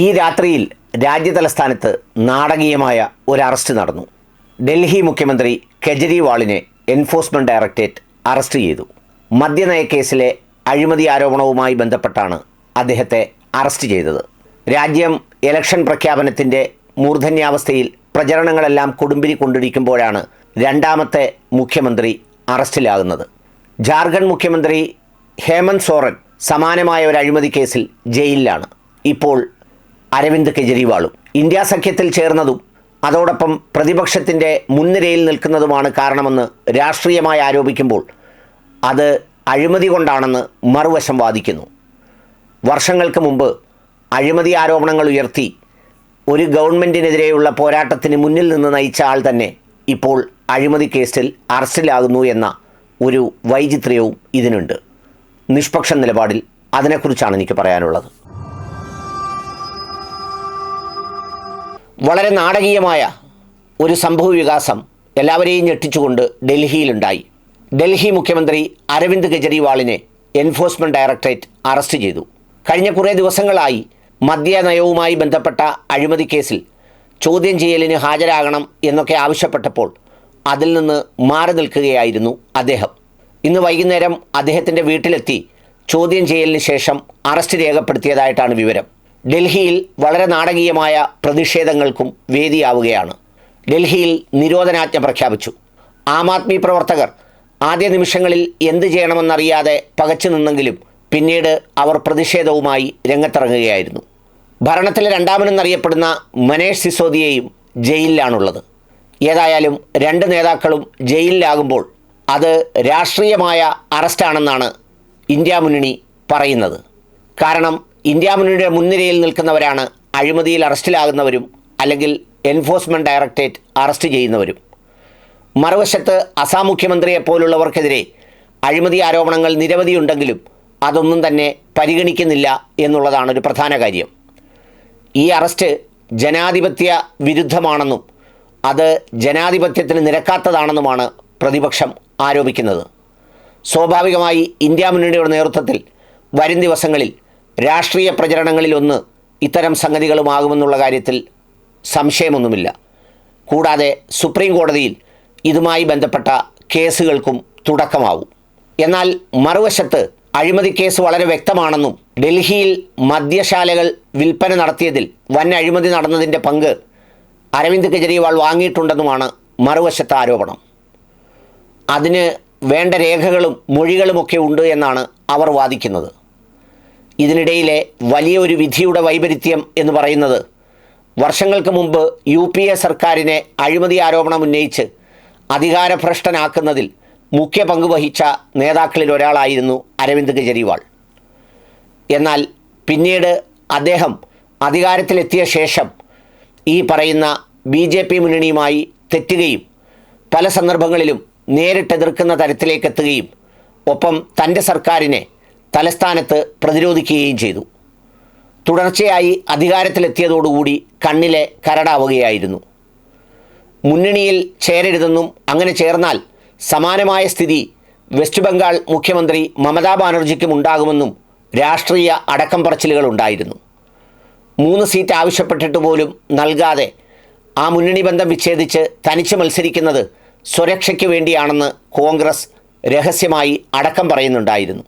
ഈ രാത്രിയിൽ രാജ്യതലസ്ഥാനത്ത് നാടകീയമായ ഒരു അറസ്റ്റ് നടന്നു. ഡൽഹി മുഖ്യമന്ത്രി കെജ്രിവാളിനെ എൻഫോഴ്സ്മെന്റ് ഡയറക്ടറേറ്റ് അറസ്റ്റ് ചെയ്തു. മദ്യനയ കേസിലെ അഴിമതി ആരോപണവുമായി ബന്ധപ്പെട്ടാണ് അദ്ദേഹത്തെ അറസ്റ്റ് ചെയ്തത്. രാജ്യം ഇലക്ഷൻ പ്രഖ്യാപനത്തിന്റെ മൂർധന്യാവസ്ഥയിൽ പ്രചരണങ്ങളെല്ലാം കൊടുമ്പിരി കൊണ്ടിരിക്കുമ്പോഴാണ് രണ്ടാമത്തെ മുഖ്യമന്ത്രി അറസ്റ്റിലാകുന്നത്. ജാർഖണ്ഡ് മുഖ്യമന്ത്രി ഹേമന്ത് സോറൻ സമാനമായ ഒരു അഴിമതി കേസിൽ ജയിലിലാണ്. ഇപ്പോൾ അരവിന്ദ് കെജ്രിവാളും. ഇന്ത്യ സഖ്യത്തിൽ ചേർന്നതും അതോടൊപ്പം പ്രതിപക്ഷത്തിന്റെ മുൻനിരയിൽ നിൽക്കുന്നതുമാണ് കാരണമെന്ന് രാഷ്ട്രീയമായി ആരോപിക്കുമ്പോൾ അത് അഴിമതി കൊണ്ടാണെന്ന് മറുവശം വാദിക്കുന്നു. വർഷങ്ങൾക്ക് മുമ്പ് അഴിമതി ആരോപണങ്ങൾ ഉയർത്തി ഒരു ഗവൺമെന്റിനെതിരെയുള്ള പോരാട്ടത്തിന് മുന്നിൽ നിന്ന് നയിച്ച ആൾ തന്നെ ഇപ്പോൾ അഴിമതി കേസിൽ അറസ്റ്റിലാകുന്നു എന്ന ഒരു വൈചിത്ര്യവും ഇതിനുണ്ട്. നിഷ്പക്ഷ നിലപാടിൽ അതിനെക്കുറിച്ചാണ് എനിക്ക് പറയാനുള്ളത്. വളരെ നാടകീയമായ ഒരു സംഭവ വികാസം എല്ലാവരെയും ഞെട്ടിച്ചുകൊണ്ട് ഡൽഹിയിലുണ്ടായി. ഡൽഹി മുഖ്യമന്ത്രി അരവിന്ദ് കെജ്രിവാളിനെ എൻഫോഴ്സ്മെന്റ് ഡയറക്ടറേറ്റ് അറസ്റ്റ് ചെയ്തു. കഴിഞ്ഞ കുറേ ദിവസങ്ങളായി മദ്യനയവുമായി ബന്ധപ്പെട്ട അഴിമതി കേസിൽ ചോദ്യം ചെയ്യലിന് ഹാജരാകണം എന്നൊക്കെ ആവശ്യപ്പെട്ടപ്പോൾ അതിൽ നിന്ന് മാറി നിൽക്കുകയായിരുന്നു അദ്ദേഹം. ഇന്ന് വൈകുന്നേരം അദ്ദേഹത്തിന്റെ വീട്ടിലെത്തി ചോദ്യം ചെയ്യലിന് ശേഷം അറസ്റ്റ് രേഖപ്പെടുത്തിയതായിട്ടാണ് വിവരം. ഡൽഹിയിൽ വളരെ നാടകീയമായ പ്രതിഷേധങ്ങൾക്കും വേദിയാവുകയാണ്. ഡൽഹിയിൽ നിരോധനാജ്ഞ പ്രഖ്യാപിച്ചു. ആം ആദ്മി പ്രവർത്തകർ ആദ്യ നിമിഷങ്ങളിൽ എന്ത് ചെയ്യണമെന്നറിയാതെ പകച്ചു നിന്നെങ്കിലും പിന്നീട് അവർ പ്രതിഷേധവുമായി രംഗത്തിറങ്ങുകയായിരുന്നു. ഭരണത്തിലെ രണ്ടാമനെന്നറിയപ്പെടുന്ന മനേഷ് സിസോദിയയും ജയിലിലാണുള്ളത്. ഏതായാലും രണ്ട് നേതാക്കളും ജയിലിലാകുമ്പോൾ അത് രാഷ്ട്രീയമായ അറസ്റ്റാണെന്നാണ് ഇന്ത്യ മുന്നണി പറയുന്നത്. കാരണം ഇന്ത്യ മുന്നണിയുടെ മുൻനിരയിൽ നിൽക്കുന്നവരാണ് അഴിമതിയിൽ അറസ്റ്റിലാകുന്നവരും അല്ലെങ്കിൽ എൻഫോഴ്സ്മെന്റ് ഡയറക്ടറേറ്റ് അറസ്റ്റ് ചെയ്യുന്നവരും. മറുവശത്ത് അസാം മുഖ്യമന്ത്രിയെ പോലുള്ളവർക്കെതിരെ അഴിമതി ആരോപണങ്ങൾ നിരവധിയുണ്ടെങ്കിലും അതൊന്നും തന്നെ പരിഗണിക്കുന്നില്ല എന്നുള്ളതാണ് ഒരു പ്രധാന കാര്യം. ഈ അറസ്റ്റ് ജനാധിപത്യ വിരുദ്ധമാണെന്നും അത് ജനാധിപത്യത്തിന് നിരക്കാത്തതാണെന്നുമാണ് പ്രതിപക്ഷം ആരോപിക്കുന്നത്. സ്വാഭാവികമായി ഇന്ത്യ മുന്നണിയുടെ നേതൃത്വത്തിൽ വരും ദിവസങ്ങളിൽ രാഷ്ട്രീയ പ്രചരണങ്ങളിൽ ഒന്ന് ഇത്തരം സംഗതികളുമാകുമെന്നുള്ള കാര്യത്തിൽ സംശയമൊന്നുമില്ല. കൂടാതെ സുപ്രീം കോടതിയിൽ ഇതുമായി ബന്ധപ്പെട്ട കേസുകൾക്കും തുടക്കമാവും. എന്നാൽ മറുവശത്ത് അഴിമതി കേസ് വളരെ വ്യക്തമാണെന്നും ഡൽഹിയിൽ മദ്യശാലകൾ വിൽപ്പന നടത്തിയതിൽ വൻ അഴിമതി നടന്നതിന്റെ പങ്ക് അരവിന്ദ് കെജ്രിവാൾ വാങ്ങിയിട്ടുണ്ടെന്നുമാണ് മറുവശത്തെ ആരോപണം. അതിന് വേണ്ട രേഖകളും മൊഴികളുമൊക്കെ ഉണ്ട് എന്നാണ് അവർ വാദിക്കുന്നത്. ഇതിനിടയിലെ വലിയ ഒരു വിധിയുടെ വൈപരീത്യം എന്ന് പറയുന്നത് വർഷങ്ങൾക്ക് മുമ്പ് യു പി എ സർക്കാരിനെ അഴിമതി ആരോപണം ഉന്നയിച്ച് അധികാരഭ്രഷ്ടനാക്കുന്നതിൽ മുഖ്യ പങ്ക് വഹിച്ച നേതാക്കളിൽ ഒരാളായിരുന്നു അരവിന്ദ് കെജ്രിവാൾ. എന്നാൽ പിന്നീട് അദ്ദേഹം അധികാരത്തിലെത്തിയ ശേഷം ഈ പറയുന്ന ബി ജെ പി മുന്നണിയുമായി തെറ്റുകയും പല സന്ദർഭങ്ങളിലും നേരിട്ടെതിർക്കുന്ന തരത്തിലേക്കെത്തുകയും ഒപ്പം തന്റെ സർക്കാരിനെ തലസ്ഥാനത്ത് പ്രതിരോധിക്കുകയും ചെയ്തു. തുടർച്ചയായി അധികാരത്തിലെത്തിയതോടുകൂടി കണ്ണിലെ കരടാവുകയായിരുന്നു. മുന്നണിയിൽ ചേരരുതെന്നും അങ്ങനെ ചേർന്നാൽ സമാനമായ സ്ഥിതി വെസ്റ്റ് ബംഗാൾ മുഖ്യമന്ത്രി മമതാ ബാനർജിക്കും ഉണ്ടാകുമെന്നും രാഷ്ട്രീയ അടക്കം പറച്ചിലുകൾ ഉണ്ടായിരുന്നു. മൂന്ന് സീറ്റ് ആവശ്യപ്പെട്ടിട്ട് പോലും നൽകാതെ ആ മുന്നണി ബന്ധം വിച്ഛേദിച്ച് തനിച്ച് മത്സരിക്കുന്നത് സുരക്ഷയ്ക്ക് വേണ്ടിയാണെന്ന് കോൺഗ്രസ് രഹസ്യമായി അടക്കം പറയുന്നുണ്ടായിരുന്നു.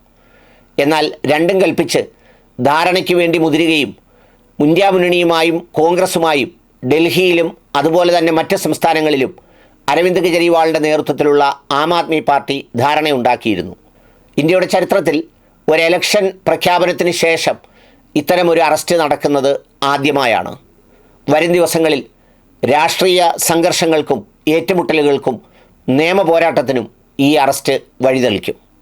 എന്നാൽ രണ്ടും കൽപ്പിച്ച് ധാരണയ്ക്ക് വേണ്ടി മുതിരുകയും ഇന്ത്യ മുന്നണിയുമായും കോൺഗ്രസുമായും ഡൽഹിയിലും അതുപോലെ തന്നെ മറ്റ് സംസ്ഥാനങ്ങളിലും അരവിന്ദ് കെജ്രിവാളിന്റെ നേതൃത്വത്തിലുള്ള ആം ആദ്മി പാർട്ടി ധാരണയുണ്ടാക്കിയിരുന്നു. ഇന്ത്യയുടെ ചരിത്രത്തിൽ ഒരു എലക്ഷൻ പ്രഖ്യാപനത്തിന് ശേഷം ഇത്തരമൊരു അറസ്റ്റ് നടക്കുന്നത് ആദ്യമായാണ്. വരും ദിവസങ്ങളിൽ രാഷ്ട്രീയ സംഘർഷങ്ങൾക്കും ഏറ്റുമുട്ടലുകൾക്കും നിയമ പോരാട്ടത്തിനും ഈ അറസ്റ്റ് വഴിതെളിക്കും.